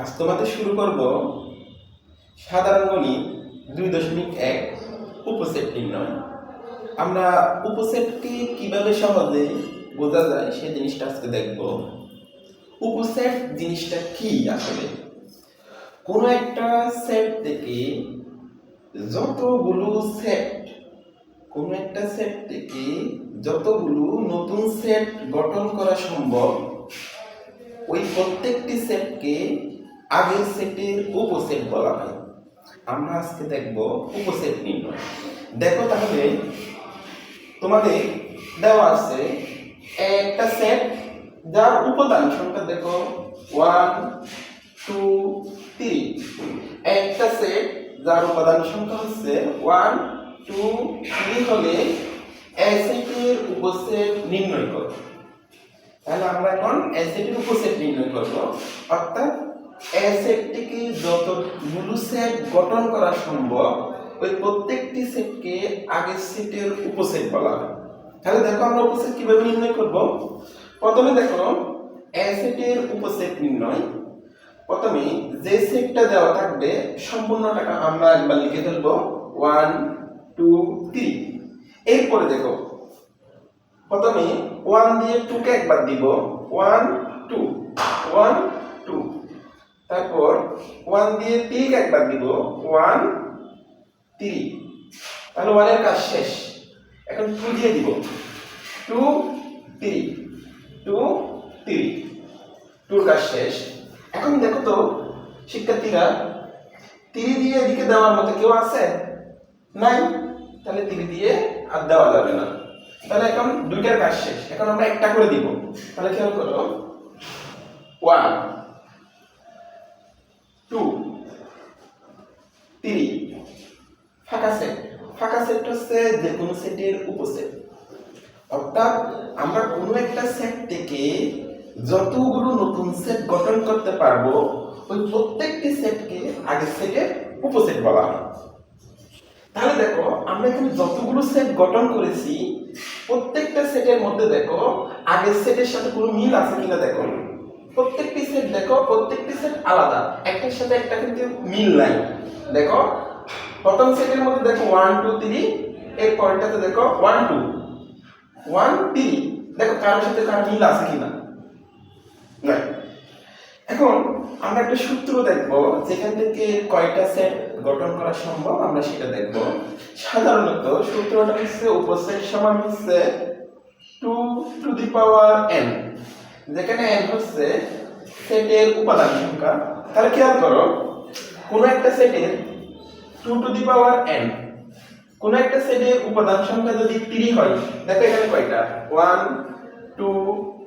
আজ তোমাদের শুরু করব সাধারণ গণিত দুই দশমিক এক, উপসেট নির্ণয়। আমরা উপসেটকে কীভাবে সহজে বোঝা যায় সেই জিনিসটা আজকে দেখব। উপসেট জিনিসটা কি আসলে? কোনো একটা সেট থেকে যতগুলো সেট, কোনো একটা সেট থেকে যতগুলো নতুন সেট গঠন করা সম্ভব, ওই প্রত্যেকটি সেটকে আগের সেটের উপসেট বলা হয়। আমরা আজকে দেখব উপসেট নির্ণয়। দেখো তাহলে, তোমাদের দেওয়া আছে, একটা সেট যার উপাদান সংখ্যা দেখো ওয়ান টু থ্রি একটা সেট যার উপাদান সংখ্যা হচ্ছে ওয়ান টু থ্রি হলে এই সেটের উপসেট নির্ণয় করো। তাহলে আমরা এখন অ্যাসেটের উপসেট নির্ণয় করব। অর্থাৎ অ্যাসেটটিকে যতগুলো সেট গঠন করা সম্ভব, ওই প্রত্যেকটি সেটকে আগের সেটের উপসেট বলা হয়। তাহলে দেখো আমরা উপসেট কীভাবে নির্ণয় করব? প্রথমে দেখো, অ্যাসেটের উপসেট নির্ণয়। প্রথমে যে সেটটা দেওয়া থাকবে, সম্পূর্ণটাকে আমরা একবার লিখে ফেলব। One, two, three. এরপরে দেখো, প্রথমে ওয়ান দিয়ে টুকে একবার দিব। One, two. ওয়ান তারপর ওয়ান দিয়ে তিরিকে একবার দিব ওয়ান তিরি তাহলে ওয়ানের কাজ শেষ। এখন টু দিয়ে দিব। টু তিরি টু তিরি টুর কাজ শেষ। এখন দেখো তো, শিক্ষার্থীরা তিরি দিয়ে এদিকে দেওয়ার মতো কেউ আছে? নাই? তাহলে তিরি দিয়ে আর দেওয়া যাবে না। তাহলে এখন দুইটার কাজ শেষ। এখন আমরা একটা করে দিব। তাহলে খেয়াল করো ওয়ান টু থ্রি ফাঁকা সেট ফাঁকা সেট হচ্ছে যে কোনো সেটের উপসেট অর্থাৎ আমরা কোনো একটা সেট থেকে যতগুলো নতুন সেট গঠন করতে পারব, ওই প্রত্যেকটি সেটকে আগের সেটের উপসেট বলা হয়। তাহলে দেখো, আমরা এখানে যতগুলো সেট গঠন করেছি, প্রত্যেকটা সেটের মধ্যে দেখো, আগের সেটের সাথে কোনো মিল আছে কিনা দেখো। প্রত্যেকটি সেট দেখো, প্রত্যেকটি সেট আলাদা। একটার সাথে একটা কিন্তু মিল নাই। দেখো প্রথম সেটের মধ্যে দেখো ওয়ান টু থ্রি এর পরেরটাতে দেখো ওয়ান টু ওয়ান থ্রি দেখো কারোর সাথে কারও মিল আছে কিনা? নাই এখন আমরা একটা সূত্র দেখব, যেখান থেকে কয়টা সেট গঠন করা সম্ভব আমরা সেটা দেখব। সাধারণত সূত্রটা হচ্ছে উপসেট সমান হচ্ছে two to the power n যেখানে এন হচ্ছে সেটের উপাদান সংখ্যা। তাহলে খেয়াল করো, কোনো একটা সেটের two to the power n কোন একটা সেটের উপাদান সংখ্যা যদি থ্রি হয়, দেখো এখানে কয়টা? ওয়ান টু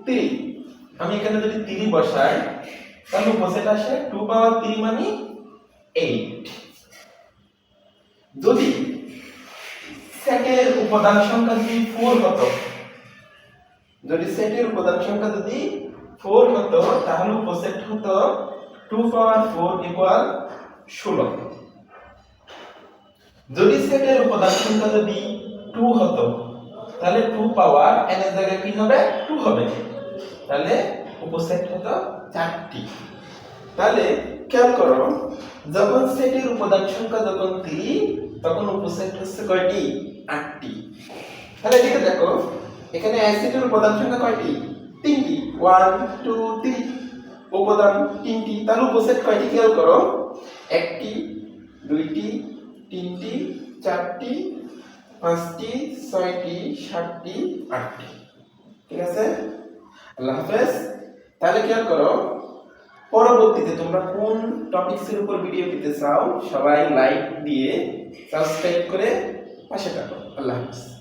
থ্রি আমি এখানে যদি থ্রি বসাই, তাহলে উপসেট আসে টু পাওয়ার থ্রি মানে এইট যদি সেটের উপাদান সংখ্যা যদি ফোর হতো, যদি সেটের উপাদান সংখ্যা যদি ফোর হতো, তাহলে উপসেট হতো টু পাওয়ার ফোর ইকুয়াল ষোলো। যদি সেটের উপাদান সংখ্যা যদি টু হতো, তাহলে টু পাওয়ার এন এর জায়গায় কি হবে? টু হবে। তাহলে উপসেট হতো চারটি। তাহলে খেয়াল করো, যখন সেটের উপাদান সংখ্যা যখন থ্রি তখন উপসেট হচ্ছে কয়টি? আটটি। তাহলে এদিকে দেখো, এখানে অ্যাসিডের উপাদান সংখ্যা কয়টি? তিনটি। ওয়ান টু থ্রি উপাদান তিনটি। তাহলে উপসেট কয়টি? খেয়াল করো, একটি, দুইটি তিনটি, চারটি, পাঁচটি, ছয়টি, সাতটি, আটটি। ঠিক আছে? আল্লাহ হাফেজ। তাহলে খেয়াল করো, পরবর্তীতে তোমরা কোন টপিকসের উপর ভিডিও দিতে চাও, সবাই লাইক দিয়ে সাবস্ক্রাইব করে পাশে থাকো। আল্লাহ হাফেজ।